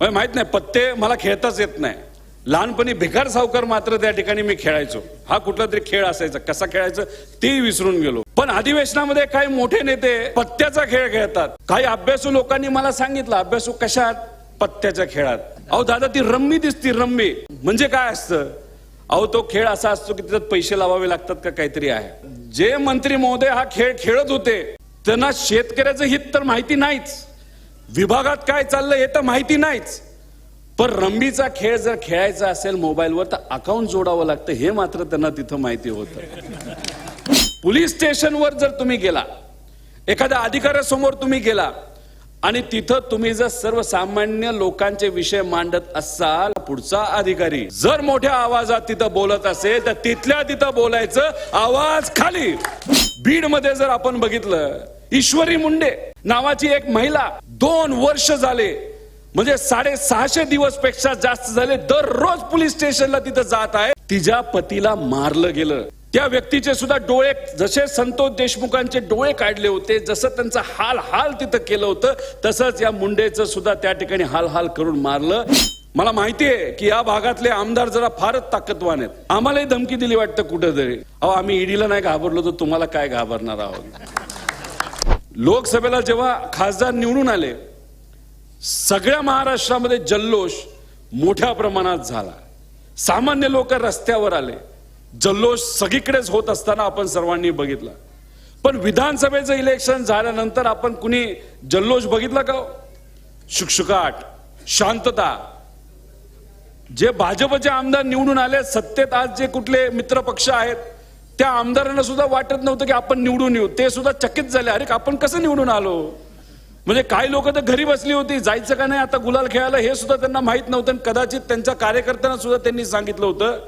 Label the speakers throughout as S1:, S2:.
S1: म्हणजे माहीत नाही पत्ते मला खेळताच येत नाही. लहानपणी भिकार सावकार मात्र त्या ठिकाणी मी खेळायचो. हा कुठला तरी खेळ असायचा. कसा खेळायचं तेही विसरून गेलो. पण अधिवेशनामध्ये काही मोठे नेते पत्त्याचा खेळ खेळतात. काही अभ्यासू लोकांनी मला सांगितलं अभ्यासू कशात? पत्त्याच्या खेळात. अहो दादा ती रम्मी दिसती रम्मी. म्हणजे काय असतं? अहो तो खेळ असा असतो की त्याच्यात पैसे लावावे लागतात का काहीतरी आहे. जे मंत्री महोदय हा खेळ खेळत होते त्यांना शेतकऱ्याचं हित तर माहिती नाहीच. विभागात काय चाललंय हे तर माहिती नाहीच. पण रंबीचा खेळ जर खेळायचा असेल मोबाईलवर तर अकाउंट जोडावं लागतं हे मात्र त्यांना तिथं माहिती होतं. पोलीस स्टेशनवर जर तुम्ही गेला एखाद्या अधिकाऱ्यासमोर तुम्ही गेला आणि तिथं तुम्ही जर सर्वसामान्य लोकांचे विषय मांडत असाल पुढचा अधिकारी जर मोठ्या आवाजात तिथं बोलत असेल तर तिथल्या तिथं बोलायचं आवाज खाली. बीडमध्ये जर आपण बघितलं ईश्वरी मुंडे नावाची एक महिला दोन वर्ष झाले म्हणजे साडेसहाशे दिवसपेक्षा जास्त झाले दररोज पोलीस स्टेशनला तिथं जात आहे. तिच्या पतीला मारलं गेलं. त्या व्यक्तीचे सुद्धा डोळे जसे संतोष देशमुखांचे डोळे काढले होते जसं त्यांचं हाल हाल तिथं केलं होतं तसंच या मुंडेचं सुद्धा त्या ठिकाणी हाल हाल करून मारलं. मला माहिती आहे की या भागातले आमदार जरा फारच ताकदवान आहेत. आम्हालाही धमकी दिली वाटतं कुठेतरी. अहो आम्ही ईडीला नाही घाबरलो तर तुम्हाला काय घाबरणार आहोत? लोकसभेला जेव्हा खासदार निवडून आले सगळ्या महाराष्ट्रामध्ये जल्लोष मोठ्या प्रमाणात झाला. सामान्य लोक रस्त्यावर आले. जल्लोष सगळीकडेच होत असताना आपण सर्वांनी बघितला. पण विधानसभेचं इलेक्शन झाल्यानंतर आपण कुणी जल्लोष बघितला का हो? शुकशुकाट शांतता. जे भाजपचे आमदार निवडून आले सत्तेत आज जे कुठले मित्रपक्ष आहेत त्या आमदारांना सुद्धा वाटत नव्हतं की आपण निवडून येऊ. ते सुद्धा चकित झाले अरे आपण कसं निवडून आलो? म्हणजे काही लोक तर घरी बसली होती. जायचं का नाही आता गुलाल खेळायला हे सुद्धा त्यांना माहीत नव्हतं. आणि कदाचित त्यांच्या कार्यकर्त्यांना सुद्धा त्यांनी सांगितलं होतं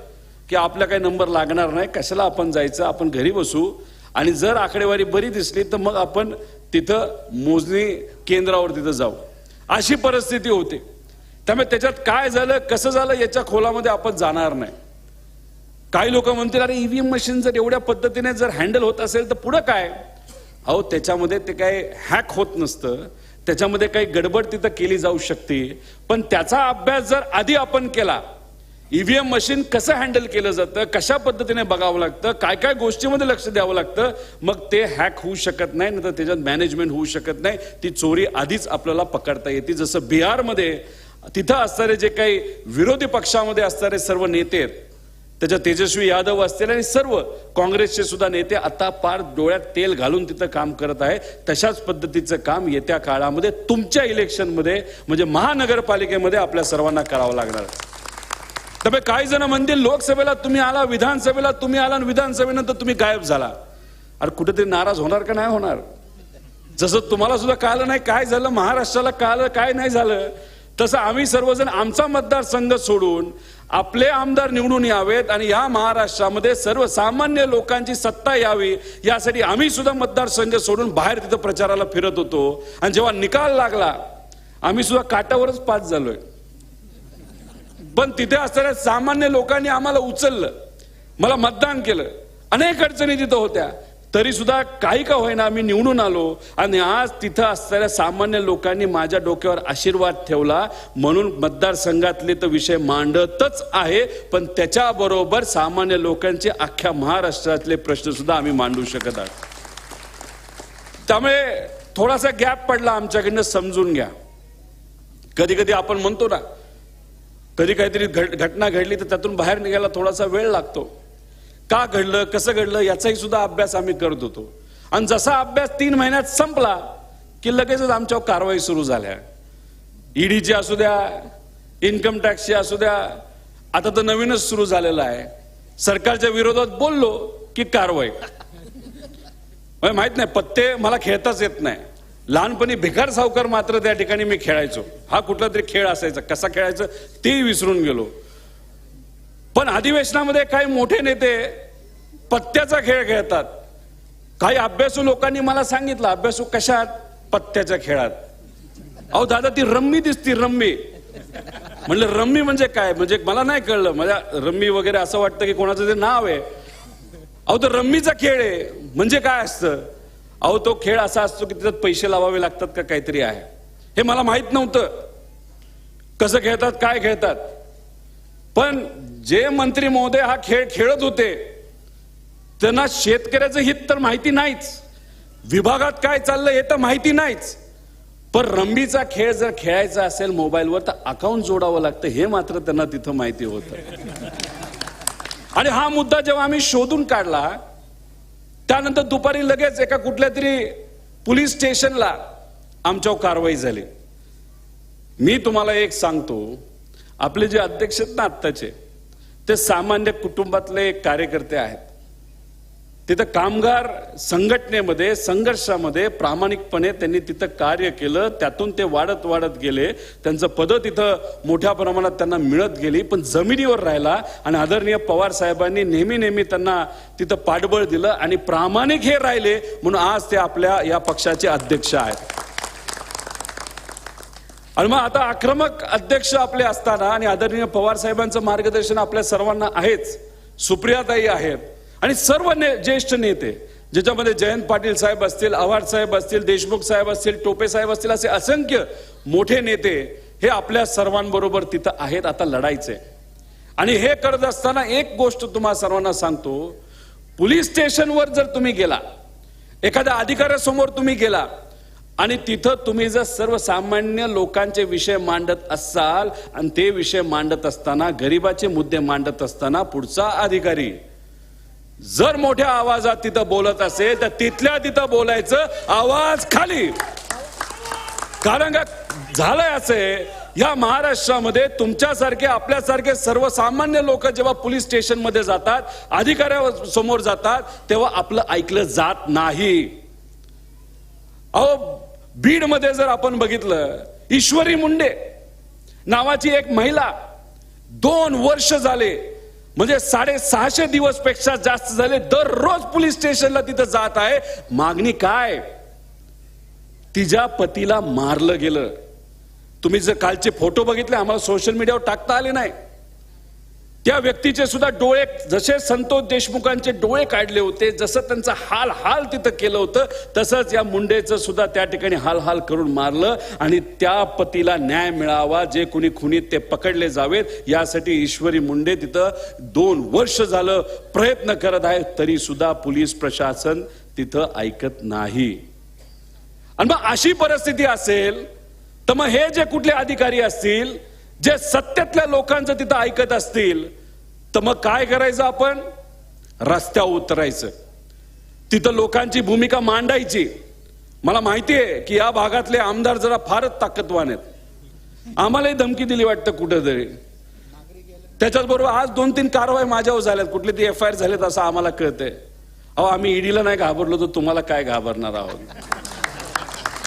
S1: की आपल्या काही नंबर लागणार नाही. कशाला आपण जायचं? आपण घरी बसू. आणि जर आकडेवारी बरी दिसली तर मग आपण तिथं मोजणी केंद्रावर तिथं जाऊ. अशी परिस्थिती होती. त्यामुळे त्याच्यात काय झालं कसं झालं याच्या खोलामध्ये आपण जाणार नाही. काही लोक म्हणतील अरे ईव्हीएम मशीन जर एवढ्या पद्धतीने जर हँडल होत असेल तर पुढं काय? अहो त्याच्यामध्ये ते काय हॅक होत नसतं. त्याच्यामध्ये काही गडबड तिथं केली जाऊ शकते. पण त्याचा अभ्यास जर आधी आपण केला ईव्हीएम मशीन कसं हँडल केलं जातं कशा पद्धतीने बघावं लागतं काय काय गोष्टीमध्ये लक्ष द्यावं लागतं मग ते हॅक होऊ शकत नाही नाही तर त्याच्यात मॅनेजमेंट होऊ शकत नाही. ती चोरी आधीच आपल्याला पकडता येते. जसं बिहारमध्ये तिथं असणारे जे काही विरोधी पक्षामध्ये असणारे सर्व नेते आहेत त्याच्या तेजस्वी यादव असतील आणि सर्व काँग्रेसचे सुद्धा नेते आता पार डोळ्यात तेल घालून तिथं काम करत आहे. तशाच पद्धतीचं काम येत्या काळामध्ये तुमच्या इलेक्शनमध्ये म्हणजे महानगरपालिकेमध्ये आपल्या सर्वांना करावं लागणार तर त्यामुळे काही जण म्हणतील लोकसभेला तुम्ही आला विधानसभेला तुम्ही आला आणि विधानसभेनंतर तुम्ही गायब झाला. अरे कुठेतरी नाराज होणार का नाही होणार? जसं तुम्हाला सुद्धा कळलं नाही काय झालं महाराष्ट्राला कळलं काय नाही झालं. तसं आम्ही सर्वजण आमचा मतदारसंघ सोडून आपले आमदार निवडून यावेत आणि या महाराष्ट्रामध्ये सर्वसामान्य लोकांची सत्ता यावी यासाठी आम्ही सुद्धा मतदारसंघ सोडून बाहेर तिथं प्रचाराला फिरत होतो. आणि जेव्हा निकाल लागला आम्ही सुद्धा काटावरच पास झालोय. पण तिथे असणाऱ्या सामान्य लोकांनी आम्हाला उचललं. मला मतदान केलं. अनेक अडचणी तिथं होत्या. तरी सुद्धा काही का होईना आम्ही निवडून आलो आणि आज तिथं असणाऱ्या सामान्य लोकांनी माझ्या डोक्यावर आशीर्वाद ठेवला. म्हणून मतदारसंघातले तर विषय मांडतच आहे पण त्याच्याबरोबर सामान्य लोकांचे अख्ख्या महाराष्ट्रातले प्रश्न सुद्धा आम्ही मांडू शकत आहोत. त्यामुळे थोडासा गॅप पडला आमच्याकडनं समजून घ्या. कधी कधी आपण म्हणतो ना कधी काहीतरी घटना घडली तर त्यातून बाहेर निघायला थोडासा वेळ लागतो. का घडलं कसं घडलं याचाही सुद्धा अभ्यास आम्ही करत होतो. आणि जसा अभ्यास तीन महिन्यात संपला की लगेचच आमच्यावर कारवाई सुरू झाल्या. ईडीची असू द्या इन्कम टॅक्सची असू द्या आता तर नवीनच सुरू झालेलं आहे. सरकारच्या विरोधात बोललो की कारवाई. म्हणजे माहीत नाही पत्ते मला खेळताच येत नाही. लहानपणी भिकार सावकार मात्र त्या ठिकाणी मी खेळायचो. हा कुठला तरी खेळ असायचा. कसा खेळायचं तेही विसरून गेलो. पण अधिवेशनामध्ये काही मोठे नेते पत्त्याचा खेळ खेळतात. काही अभ्यासू लोकांनी मला सांगितलं अभ्यासू कशात पत्त्याच्या खेळात? अहो दादा ती रम्मी दिसती रम्मी. म्हणलं रम्मी म्हणजे काय? म्हणजे मला नाही कळलं. माझ्या रम्मी वगैरे असं वाटतं की कोणाचं ते नाव आहे. अहो तो रम्मीचा खेळ आहे. म्हणजे काय असतं? अहो तो खेळ असा असतो की त्याच्यात पैसे लावावे लागतात का काहीतरी आहे. हे मला माहीत नव्हतं. कसं खेळतात काय खेळतात? पण जे मंत्री महोदय हा खेळ खेळत होते त्यांना शेतकऱ्याचं हित तर माहिती नाहीच. विभागात काय चाललंय हे तर माहिती नाहीच. पण रंबीचा खेळ जर खेळायचा असेल मोबाईलवर तर अकाउंट जोडावं लागतं हे मात्र त्यांना तिथं माहिती होतं. आणि हा मुद्दा जेव्हा आम्ही शोधून काढला त्यानंतर दुपारी लगेच एका कुठल्या तरी पोलीस स्टेशनला आमच्यावर कारवाई झाली. मी तुम्हाला एक सांगतो आपले जे अध्यक्ष आहेत ना आत्ताचे ते सामान्य कुटुंबातले एक कार्यकर्ते आहेत. तिथं कामगार संघटनेमध्ये संघर्षामध्ये प्रामाणिकपणे त्यांनी तिथं कार्य केलं त्यातून ते वाढत वाढत गेले. त्यांचं पदं तिथं मोठ्या प्रमाणात त्यांना मिळत गेली पण जमिनीवर राहिला आणि आदरणीय पवार साहेबांनी नेहमी नेहमी त्यांना तिथं पाठबळ दिलं आणि प्रामाणिक हे राहिले म्हणून आज ते आपल्या या पक्षाचे अध्यक्ष आहेत. आणि मग आता आक्रमक अध्यक्ष आपले असताना आणि आदरणीय पवार साहेबांचं मार्गदर्शन आपल्या सर्वांना आहेच. सुप्रियाताई आहेत. आणि सर्व ने, ज्येष्ठ नेते ज्याच्यामध्ये जयंत पाटील साहेब असतील आव्हाड साहेब असतील देशमुख साहेब असतील टोपे साहेब असतील असे असंख्य मोठे नेते हे आपल्या सर्वांबरोबर तिथं आहेत आता लढायचे. आणि हे करत असताना एक गोष्ट तुम्हा सर्वांना सांगतो. पोलीस स्टेशनवर जर तुम्ही गेला एखाद्या अधिकाऱ्यासमोर तुम्ही गेला आणि तिथं तुम्ही जर सर्वसामान्य लोकांचे विषय मांडत असाल आणि ते विषय मांडत असताना गरिबाचे मुद्दे मांडत असताना पुढचा अधिकारी जर मोठ्या आवाजात तिथं बोलत असेल तर तिथल्या तिथं बोलायचं आवाज खाली. कारण का झालंय असे या महाराष्ट्रामध्ये तुमच्यासारखे आपल्यासारखे सर्वसामान्य लोक जेव्हा पोलीस स्टेशनमध्ये जातात अधिकाऱ्या समोर जातात तेव्हा आपलं ऐकलं जात नाही. अहो बीडमध्ये जर आपण बघितलं ईश्वरी मुंडे नावाची एक महिला दोन वर्ष झाले म्हणजे साडेसहाशे दिवसपेक्षा जास्त झाले दररोज पोलीस स्टेशनला तिथं जात आहे. मागणी काय? तिच्या पतीला मारलं गेलं. तुम्ही जर कालचे फोटो बघितले आम्हाला सोशल मीडियावर टाकता आले नाही. त्या व्यक्तीचे सुद्धा डोळे जसे संतोष देशमुखांचे डोळे काढले होते जसं त्यांचं हाल हाल तिथं केलं होतं तसंच या मुंडेचं सुद्धा त्या ठिकाणी हाल हाल करून मारलं आणि त्या पतीला न्याय मिळावा जे कुणी खुनीत ते पकडले जावेत यासाठी ईश्वरी मुंडे तिथं दोन वर्ष झालं प्रयत्न करत आहे तरी सुद्धा पोलीस प्रशासन तिथं ऐकत नाही. आणि मग अशी परिस्थिती असेल तर मग हे जे कुठले अधिकारी असतील जे सत्यातल्या लोकांचं तिथं ऐकत असतील तर मग काय करायचं आपण? रस्त्यावर उतरायचं. तिथं लोकांची भूमिका मांडायची. मला माहिती आहे की या भागातले आमदार जरा फारच ताकदवान आहेत. आम्हालाही धमकी दिली वाटतं कुठेतरी. त्याच्याच बरोबर आज दोन तीन कारवाई माझ्यावर झाल्यात. कुठले ती एफ आय आर झालेत असं आम्हाला कळतंय. अहो आम्ही ईडीला नाही घाबरलो तर तुम्हाला काय घाबरणार आहोत?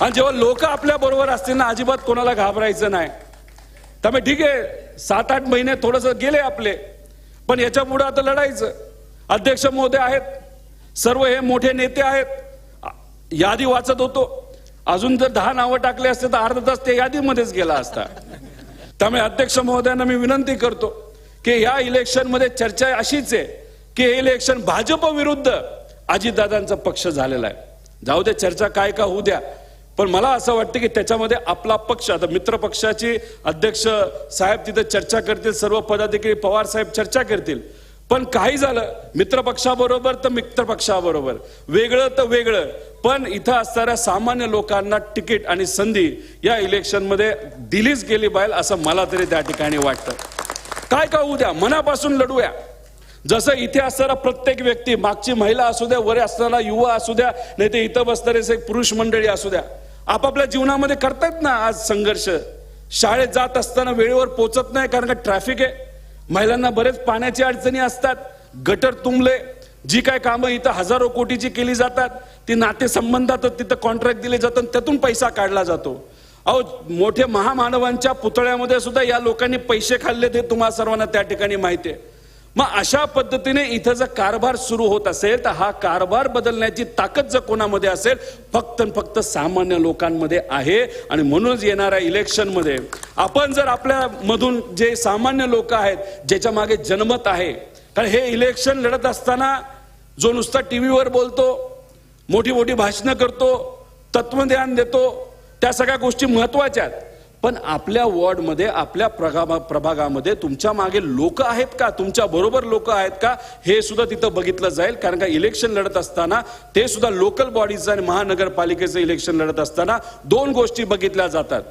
S1: आणि जेव्हा लोक आपल्या बरोबर असतील ना अजिबात कोणाला घाबरायचं नाही. त्यामुळे ठीक आहे सात आठ महिने थोडस गेले आपले पण याच्यापुढे आता लढायचं. अध्यक्ष महोदय आहेत सर्व हे मोठे नेते आहेत यादी वाचत होतो. अजून जर दहा नावं टाकले असते तर अर्धा तास त्या यादीमध्येच गेला असता. त्यामुळे अध्यक्ष महोदयांना मी विनंती करतो की या इलेक्शनमध्ये चर्चा अशीच आहे की हे इलेक्शन भाजप विरुद्ध अजितदादांचा पक्ष झालेला आहे. जाऊ दे चर्चा काय का होऊ द्या. पण मला असं वाटतं की त्याच्यामध्ये आपला पक्ष आता मित्र पक्षाचे अध्यक्ष साहेब तिथे चर्चा करतील सर्व पदाधिकारी पवार साहेब चर्चा करतील. पण काही झालं मित्र पक्षाबरोबर तर मित्र पक्षाबरोबर. वेगळं तर वेगळं. पण इथं असणाऱ्या सामान्य लोकांना तिकीट आणि संधी या इलेक्शनमध्ये दिलीच गेली पाहिजे असं मला तरी त्या ठिकाणी वाटतं. काय का उद्या मनापासून लढूया. जसं इथे असणारा प्रत्येक व्यक्ती मागची महिला असू द्या वर असणारा युवा असू द्या नाही ते इथं बसणारे पुरुष मंडळी असू द्या. आपापल्या जीवनामध्ये करतायत ना आज संघर्ष? शाळेत जात असताना वेळेवर पोचत नाही कारण का ट्रॅफिक आहे. महिलांना बरेच पाण्याची अडचणी असतात. गटर तुंबले. जी काय कामं इथं हजारो कोटीची केली जातात. ती नातेसंबंधात तिथं कॉन्ट्रॅक्ट दिले जातात त्यातून पैसा काढला जातो. अहो मोठे महामानवांच्या पुतळ्यामध्ये सुद्धा या लोकांनी पैसे खाल्ले ते तुम्हाला सर्वांना त्या ठिकाणी माहिती आहे. मग अशा पद्धतीने इथं जर कारभार सुरू होत असेल तर हा कारभार बदलण्याची ताकद जर कोणामध्ये असेल फक्त फक्त सामान्य लोकांमध्ये आहे. आणि म्हणूनच येणाऱ्या इलेक्शनमध्ये आपण जर आपल्या मधून जे सामान्य लोक आहेत ज्याच्या मागे जनमत आहे कारण हे इलेक्शन लढत असताना जो नुसता टीव्हीवर बोलतो मोठी मोठी भाषणं करतो तत्वज्ञान देतो त्या सगळ्या गोष्टी महत्त्वाच्या आहेत. पण आपल्या वॉर्डमध्ये आपल्या प्रगा प्रभागामध्ये तुमच्या मागे लोक आहेत का? तुमच्या बरोबर लोक आहेत का? हे सुद्धा तिथं बघितलं जाईल. कारण का इलेक्शन लढत असताना ते सुद्धा लोकल बॉडीचं आणि महानगरपालिकेचं इलेक्शन लढत असताना दोन गोष्टी बघितल्या जातात.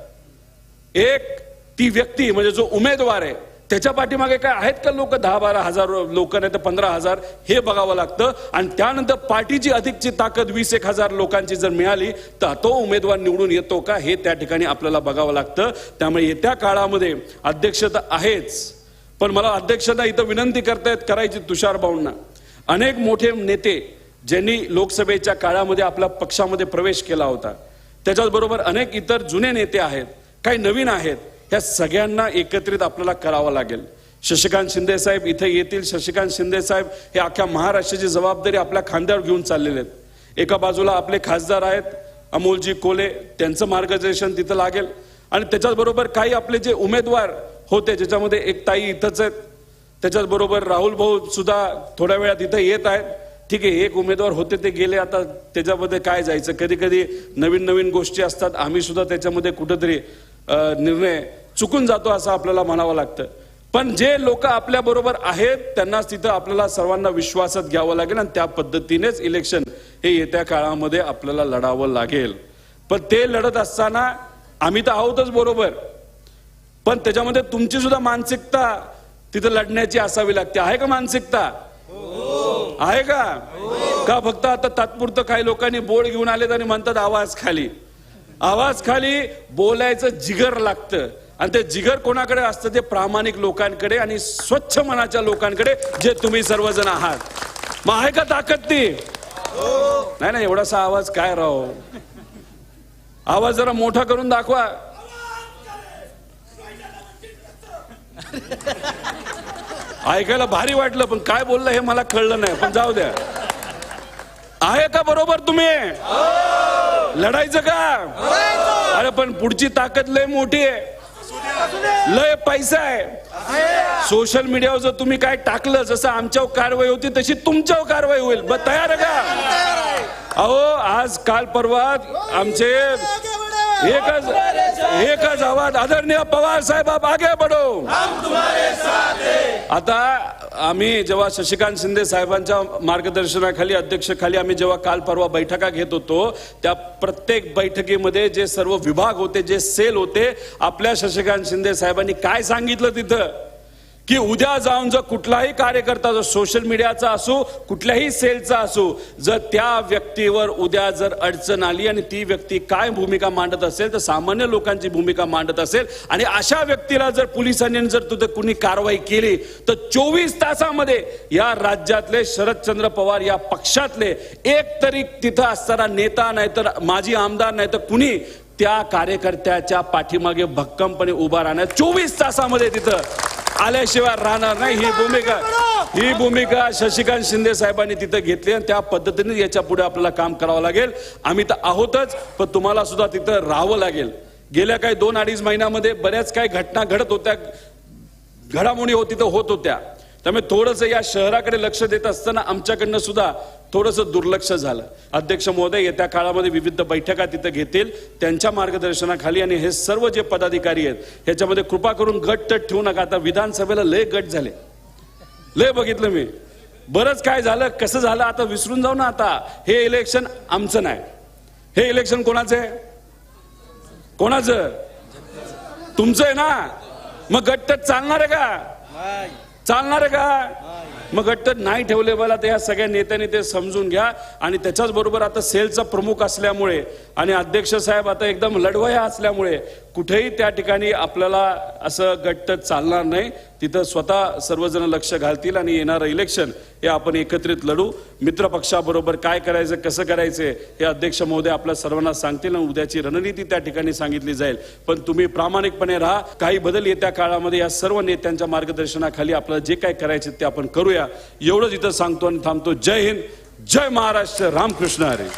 S1: एक ती व्यक्ती म्हणजे जो उमेदवार आहे त्याच्या पाठीमागे काय आहेत का लोक? दहा बारा हजार लोक नाही तर पंधरा हजार? हे बघावं लागतं. आणि त्यानंतर पार्टीची अधिकची ताकद वीस एक हजार लोकांची जर मिळाली तर तो उमेदवार निवडून येतो का? हे त्या ठिकाणी आपल्याला बघावं लागतं. त्यामुळे येत्या काळामध्ये अध्यक्षता आहेच. पण मला अध्यक्षता इथं विनंती करतायत करायची तुषार भाऊंना. अनेक मोठे नेते ज्यांनी लोकसभेच्या काळामध्ये आपल्या पक्षामध्ये प्रवेश केला होता. त्याच्याचबरोबर अनेक इतर जुने नेते आहेत. काही नवीन आहेत. ह्या सगळ्यांना एकत्रित आपल्याला करावं लागेल. शशिकांत शिंदे साहेब इथे येतील. शशिकांत शिंदे साहेब हे अख्ख्या महाराष्ट्राची जबाबदारी आपल्या खांद्यावर घेऊन चाललेले आहेत. एका बाजूला आपले खासदार आहेत. अमोलजी कोले त्यांचं मार्गदर्शन तिथं लागेल. आणि त्याच्याचबरोबर काही आपले जे उमेदवार होते ज्याच्यामध्ये एक ताई इथंच आहेत. त्याच्याचबरोबर राहुल भाऊ सुद्धा थोड्या वेळात इथं येत आहेत. ठीक आहे एक उमेदवार होते ते गेले. आता त्याच्यामध्ये काय जायचं? कधी कधी नवीन नवीन गोष्टी असतात. आम्ही सुद्धा त्याच्यामध्ये कुठंतरी निर्णय चुकून जातो असं आपल्याला म्हणावं लागतं. पण जे लोक आपल्या बरोबर आहेत त्यांनाच तिथं आपल्याला सर्वांना विश्वासात घ्यावं लागेल आणि त्या पद्धतीनेच इलेक्शन हे येत्या काळामध्ये आपल्याला लढावं लागेल. पण ते लढत असताना आम्ही तर आहोतच बरोबर. पण त्याच्यामध्ये तुमची सुद्धा मानसिकता तिथं लढण्याची असावी लागते. आहे का मानसिकता? आहे का? का फक्त आता तात्पुरतं काही लोकांनी बोर्ड घेऊन आलेत आणि म्हणतात आवाज खाली? आवाज खाली बोलायचं जिगर लागतं. आणि ते जिगर कोणाकडे असतं ते प्रामाणिक लोकांकडे आणि स्वच्छ मनाच्या लोकांकडे जे तुम्ही सर्वजण आहात. मग आहे का ताकद ती? नाही नाही एवढासा आवाज काय राहो आवाज जरा मोठा करून दाखवा. ऐकायला भारी वाटलं पण काय बोललं हे मला कळलं नाही पण जाऊ द्या. आहे का बरोबर तुम्ही? लढायचं का? अरे पण पुढची ताकद लय मोठी आहे. लय पैसा आहे. सोशल मीडियावर जर तुम्ही काय टाकलं जसं आमच्यावर कारवाई होती तशी तुमच्यावर कारवाई होईल. ब तयार आहे का? अहो आज काल परवा आमचे एकच एकच आवाज आदरणीय पवार साहेब आगे बढो. आता आम्ही जेव्हा शशिकांत शिंदे साहेबांच्या मार्गदर्शनाखाली अध्यक्षखाली आम्ही जेव्हा काल परवा बैठका घेत होतो त्या प्रत्येक बैठकीमध्ये जे सर्व विभाग होते जे सेल होते आपल्या शशिकांत शिंदे साहेबांनी काय सांगितलं तिथं? की उद्या जाऊन जर कुठलाही कार्यकर्ता जर सोशल मीडियाचा असो कुठल्याही सेलचा असो जर त्या व्यक्तीवर उद्या जर अडचण आली आणि ती व्यक्ती काय भूमिका मांडत असेल तर सामान्य लोकांची भूमिका मांडत असेल आणि अशा व्यक्तीला जर पोलिसांनी जर तुझं कुणी कारवाई केली तर चोवीस तासामध्ये या राज्यातले शरदचंद्र पवार या पक्षातले एक तरी तिथं असणारा नेता नाहीतर माजी आमदार नाही तर कुणी त्या कार्यकर्त्याच्या पाठीमागे भक्कमपणे उभा राहणार चोवीस तासामध्ये तिथं आल्याशिवाय राहणार नाही. ही भूमिका ही भूमिका शशिकांत शिंदे साहेबांनी तिथं घेतली आणि त्या पद्धतीने याच्यापुढे आपल्याला काम करावं लागेल. आम्ही तर आहोतच पण तुम्हाला सुद्धा तिथं राहावं लागेल. गेल्या काही दोन अडीच महिन्यामध्ये बऱ्याच काही घटना घडत होत्या. घडामोडी होती तर होत होत्या. त्यामुळे थोडंसं या शहराकडे लक्ष देत असताना आमच्याकडनं सुद्धा थोडंसं दुर्लक्ष झालं. अध्यक्ष महोदय येत्या काळामध्ये विविध बैठका तिथं घेतील त्यांच्या मार्गदर्शनाखाली आणि हे सर्व जे पदाधिकारी आहेत ह्याच्यामध्ये कृपा करून गट तट ठेवू नका. आता विधानसभेला लय गट झाले. लय बघितलं मी. बरंच काय झालं कसं झालं आता विसरून जाऊ ना आता. हे इलेक्शन आमचं नाही. हे इलेक्शन कोणाचं आहे? कोणाचं? तुमचं आहे ना? मग गट्टत चालणार आहे का? चालणार आहे का? मग गट्टत नाही ठेवले मला तर या सगळ्या नेत्यांनी ते समजून घ्या. आणि त्याच्याच बरोबर आता सेलचा प्रमुख असल्यामुळे आणि अध्यक्ष साहेब आता एकदम लढवया असल्यामुळे कुठेही त्या ठिकाणी आपल्याला असं गट्ट चालणार नाही. तिथं स्वतः सर्वजण लक्ष घालतील आणि येणारं इलेक्शन हे आपण एकत्रित लढू. मित्रपक्षाबरोबर काय करायचं कसं करायचं हे अध्यक्ष महोदय आपल्या सर्वांना सांगतील आणि उद्याची रणनीती त्या ठिकाणी सांगितली जाईल. पण तुम्ही प्रामाणिकपणे राहा. काही बदल येत्या काळामध्ये या सर्व नेत्यांच्या मार्गदर्शनाखाली आपल्याला जे काय करायचे ते आपण करूया. एवढंच इथं सांगतो आणि थांबतो. जय हिंद जय महाराष्ट्र. रामकृष्ण हरे.